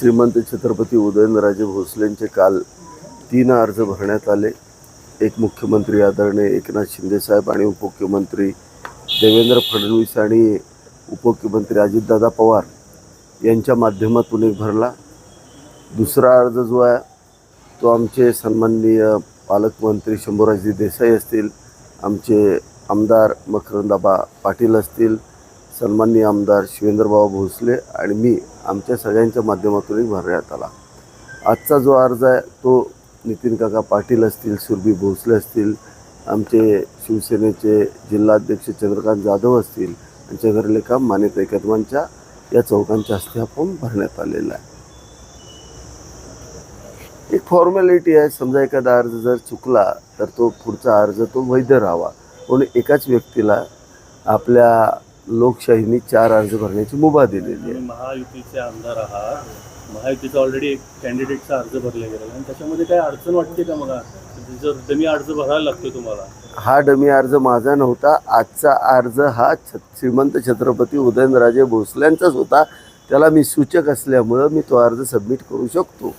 श्रीमंत छत्रपती उदयनराजे भोसलेंचे काल तीन अर्ज भरण्यात आले. एक मुख्यमंत्री आदरणीय एकनाथ शिंदेसाहेब आणि उपमुख्यमंत्री देवेंद्र फडणवीस आणि उपमुख्यमंत्री अजितदादा पवार यांच्या माध्यमातून एक भरला. दुसरा अर्ज जो आहे तो आमचे सन्माननीय पालकमंत्री शंभूराजी देसाई असतील आमचे आमदार मकरंदाबा पाटील असतील सन्माननीय आमदार शिवेंद्रबाबा भोसले आणि मी आमच्या सगळ्यांच्या माध्यमातूनही भरण्यात आला. आजचा जो अर्ज आहे तो नितीन काका पाटील असतील सुरभी भोसले असतील आमचे शिवसेनेचे जिल्हाध्यक्ष चंद्रकांत जाधव असतील आणि घरलेखा मानेताई कदमांच्या या चौकांच्या हस्ते आपण भरण्यात आलेला आहे. एक फॉर्मॅलिटी आहे समजा एखादा अर्ज जर चुकला तर तो पुढचा अर्ज तो वैध राहावा. म्हणून एकाच व्यक्तीला आपल्या लोकशाहीने चार अर्ज भरण्याची मुभा दिलेली आहे. महायुतीचे आमदार आहात. महायुतीचा ऑलरेडी एक कॅन्डिडेटचा अर्ज भरला गेला आणि त्याच्यामध्ये काय अडचण वाटते का मला? जर तुम्ही अर्ज भरायला लागतो तुम्हाला. हा डमी अर्ज माझा नव्हता. आजचा अर्ज हा श्रीमंत छत्रपती उदयनराजे भोसल्यांचाच होता. त्याला मी सूचक असल्यामुळं मी तो अर्ज सबमिट करू शकतो.